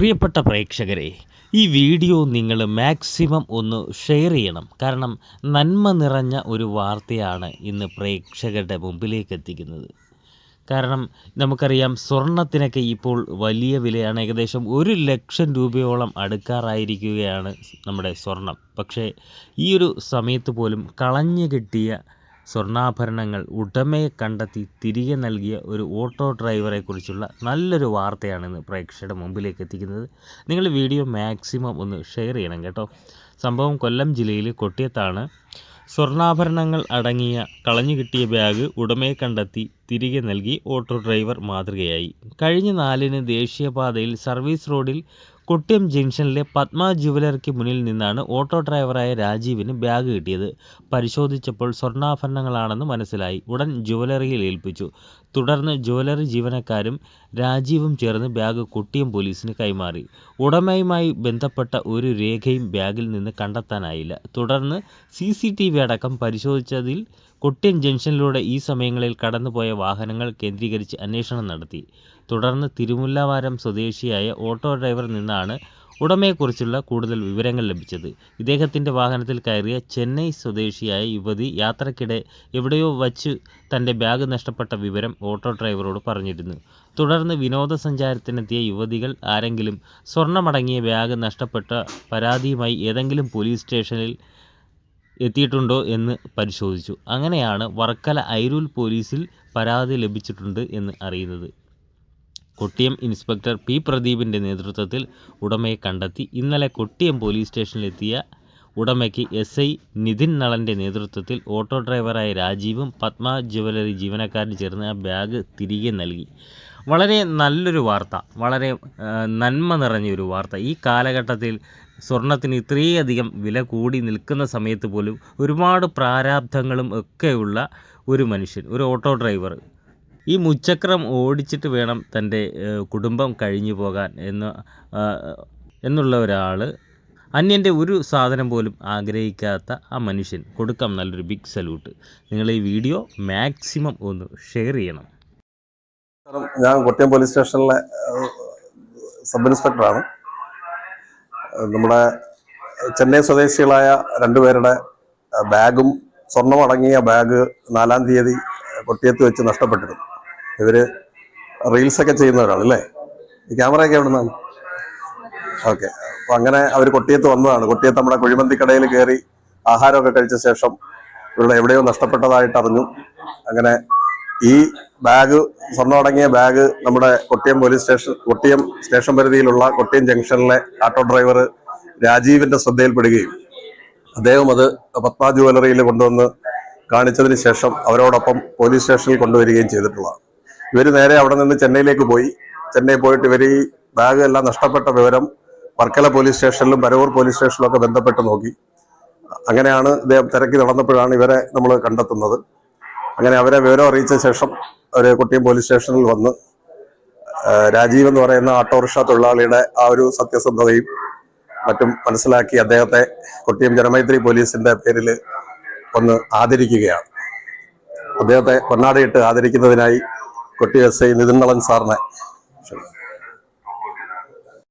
പ്രിയപ്പെട്ട പ്രേക്ഷകരെ ഈ വീഡിയോ നിങ്ങൾ മാക്സിമം ഒന്ന് ഷെയർ ചെയ്യണം. കാരണം നന്മ നിറഞ്ഞ ഒരു വാർത്തയാണ് ഇന്ന് പ്രേക്ഷകരുടെ മുമ്പിലേക്ക് എത്തിക്കുന്നത്. കാരണം നമുക്കറിയാം സ്വർണത്തിനൊക്കെ ഇപ്പോൾ വലിയ വിലയാണ്. ഏകദേശം ഒരു ലക്ഷം രൂപയോളം അടുക്കാറായിരിക്കുകയാണ് നമ്മുടെ സ്വർണം. പക്ഷേ ഈ ഒരു സമയത്ത് പോലും കളഞ്ഞു കിട്ടിയ സ്വർണാഭരണങ്ങൾ ഉടമയെ കണ്ടെത്തി തിരികെ നൽകിയ ഒരു ഓട്ടോ ഡ്രൈവറെക്കുറിച്ചുള്ള നല്ലൊരു വാർത്തയാണ് ഇന്ന് പ്രേക്ഷകരുടെ മുമ്പിലേക്ക് എത്തിക്കുന്നത് നിങ്ങൾ വീഡിയോ മാക്സിമം ഒന്ന് ഷെയർ ചെയ്യണം കേട്ടോ. സംഭവം കൊല്ലം ജില്ലയിൽ കൊട്ടിയത്താണ്. സ്വർണാഭരണങ്ങൾ അടങ്ങിയ കളഞ്ഞു കിട്ടിയ ബാഗ് ഉടമയെ കണ്ടെത്തി തിരികെ നൽകി ഓട്ടോ ഡ്രൈവർ മാതൃകയായി. കഴിഞ്ഞ നാലിന് ദേശീയപാതയിൽ സർവീസ് റോഡിൽ കൊട്ടിയം ജംഗ്ഷനിലെ പത്മ ജുവലറിക്ക് മുന്നിൽ നിന്നാണ് ഓട്ടോ ഡ്രൈവറായ രാജീവിന് ബാഗ് കിട്ടിയത്. പരിശോധിച്ചപ്പോൾ സ്വർണാഭരണങ്ങളാണെന്ന് മനസ്സിലായി. ഉടൻ ജുവലറിയിൽ ഏൽപ്പിച്ചു. തുടർന്ന് ജുവലറി ജീവനക്കാരും രാജീവും ചേർന്ന് ബാഗ് കൊട്ടിയം പോലീസിന് കൈമാറി. ഉടമയുമായി ബന്ധപ്പെട്ട ഒരു രേഖയും ബാഗിൽ നിന്ന് കണ്ടെത്താനായില്ല. തുടർന്ന് സി സി ടി വി അടക്കം പരിശോധിച്ചതിൽ കൊട്ടിയം ജംഗ്ഷനിലൂടെ ഈ സമയങ്ങളിൽ കടന്നുപോയ വാഹനങ്ങൾ കേന്ദ്രീകരിച്ച് അന്വേഷണം നടത്തി. തുടർന്ന് തിരുമുല്ലവാരം സ്വദേശിയായ ഓട്ടോ ഡ്രൈവർ നിന്നാണ് ഉടമയെക്കുറിച്ചുള്ള കൂടുതൽ വിവരങ്ങൾ ലഭിച്ചത്. ഇദ്ദേഹത്തിന്റെ വാഹനത്തിൽ കയറിയ ചെന്നൈ സ്വദേശിയായ യുവതി യാത്രക്കിടെ എവിടെയോ വച്ച് തന്റെ ബാഗ് നഷ്ടപ്പെട്ട വിവരം ഓട്ടോ ഡ്രൈവറോട് പറഞ്ഞിരുന്നു. തുടർന്ന് വിനോദസഞ്ചാരത്തിനെത്തിയ യുവതികൾ ആരെങ്കിലും സ്വർണമടങ്ങിയ ബാഗ് നഷ്ടപ്പെട്ട പരാതിയുമായി ഏതെങ്കിലും പോലീസ് സ്റ്റേഷനിൽ എത്തിയിട്ടുണ്ടോ എന്ന് പരിശോധിച്ചു. അങ്ങനെയാണ് വർക്കല ഐരൂൽ പോലീസിൽ പരാതി ലഭിച്ചിട്ടുണ്ട് എന്ന് അറിയുന്നത്. കൊട്ടിയം ഇൻസ്പെക്ടർ പി പ്രദീപിന്റെ നേതൃത്വത്തിൽ ഉടമയെ കണ്ടെത്തി. ഇന്നലെ കൊട്ടിയം പോലീസ് സ്റ്റേഷനിലെത്തിയ ഉടമയ്ക്ക് എസ് ഐ നിതിൻ നളന്റെ നേതൃത്വത്തിൽ ഓട്ടോ ഡ്രൈവറായ രാജീവും പത്മ ജുവലറി ജീവനക്കാരൻ ചേർന്ന് ആ ബാഗ് തിരികെ നൽകി. വളരെ നല്ലൊരു വാർത്ത വളരെ നന്മ നിറഞ്ഞൊരു വാർത്ത. ഈ കാലഘട്ടത്തിൽ സ്വർണത്തിന് ഇത്രയധികം വില കൂടി നിൽക്കുന്ന സമയത്ത് പോലും ഒരുപാട് പ്രാരാബ്ധങ്ങളും ഒക്കെയുള്ള ഒരു മനുഷ്യൻ ഒരു ഓട്ടോ ഡ്രൈവർ ഈ മുച്ചക്രം ഓടിച്ചിട്ട് വേണം തന്റെ കുടുംബം കഴിഞ്ഞു പോകാൻ എന്ന് എന്നുള്ള ഒരാൾ അന്യന്റെ ഒരു സാധനം പോലും ആഗ്രഹിക്കാത്ത ആ മനുഷ്യൻ. കൊടുക്കാം നല്ലൊരു ബിഗ് സല്യൂട്ട് നിങ്ങൾ ഈ വീഡിയോ മാക്സിമം ഒന്ന് ഷെയർ ചെയ്യണം. ഞാൻ കൊട്ടയം പോലീസ് സ്റ്റേഷനിലെ സബ് ഇൻസ്പെക്ടറാണ് നമ്മുടെ ചെന്നൈ സ്വദേശികളായ രണ്ടുപേരുടെ ബാഗും സ്വർണമടങ്ങിയ ബാഗ് നാലാം തീയതി കൊട്ടിയത്ത് വെച്ച് നഷ്ടപ്പെട്ടിരുന്നു. ഇവർ റീൽസൊക്കെ ചെയ്യുന്നവരാണ് അല്ലേ ഈ ക്യാമറയൊക്കെ എവിടെ നിന്നാണ് ഓക്കെ. അപ്പം അങ്ങനെ അവർ കൊട്ടിയത്ത് വന്നതാണ്. കൊട്ടിയത്ത് നമ്മുടെ കുഴിമന്തിക്കടയിൽ കയറി ആഹാരമൊക്കെ കഴിച്ച ശേഷം ഇവരുടെ എവിടെയോ നഷ്ടപ്പെട്ടതായിട്ട് അറിഞ്ഞു. അങ്ങനെ ഈ ബാഗ് സ്വർണം അടങ്ങിയ ബാഗ് നമ്മുടെ Kottiyam police station Kottiyam station പരിധിയിലുള്ള കൊട്ടിയം ജംഗ്ഷനിലെ ഓട്ടോ ഡ്രൈവർ രാജീവിന്റെ ശ്രദ്ധയിൽപ്പെടുകയും അദ്ദേഹം അത് പത്മ ജുവലറിയിൽ കൊണ്ടുവന്ന് കാണിച്ചതിന് ശേഷം അവരോടൊപ്പം പോലീസ് സ്റ്റേഷനിൽ കൊണ്ടുവരികയും ചെയ്തിട്ടുള്ളതാണ്. ഇവർ നേരെ അവിടെ നിന്ന് ചെന്നൈയിലേക്ക് പോയി. ചെന്നൈ പോയിട്ട് ഇവർ ഈ ബാഗ് എല്ലാം നഷ്ടപ്പെട്ട വിവരം വർക്കല പോലീസ് സ്റ്റേഷനിലും പരവൂർ പോലീസ് സ്റ്റേഷനിലും ഒക്കെ ബന്ധപ്പെട്ട് നോക്കി. അങ്ങനെയാണ് ഇദ്ദേഹം തിരക്കി നടന്നപ്പോഴാണ് ഇവരെ നമ്മൾ കണ്ടെത്തുന്നത്. അങ്ങനെ അവരെ വിവരം അറിയിച്ച ശേഷം അവർ കുട്ടിയും പോലീസ് സ്റ്റേഷനിൽ വന്ന് രാജീവ് എന്ന് പറയുന്ന ഓട്ടോറിക്ഷ തൊഴിലാളിയുടെ ആ ഒരു സത്യസന്ധതയും മറ്റും മനസ്സിലാക്കി അദ്ദേഹത്തെ കൊട്ടിയം ജനമൈത്രി പോലീസിന്റെ പേരിൽ ഒന്ന് ആദരിക്കുകയാണ് അദ്ദേഹത്തെ പൊന്നാടിയിട്ട് ആദരിക്കുന്നതിനായി കൊട്ടി എസ് ഐ നിതിൻ നളൻ സാറിനെ.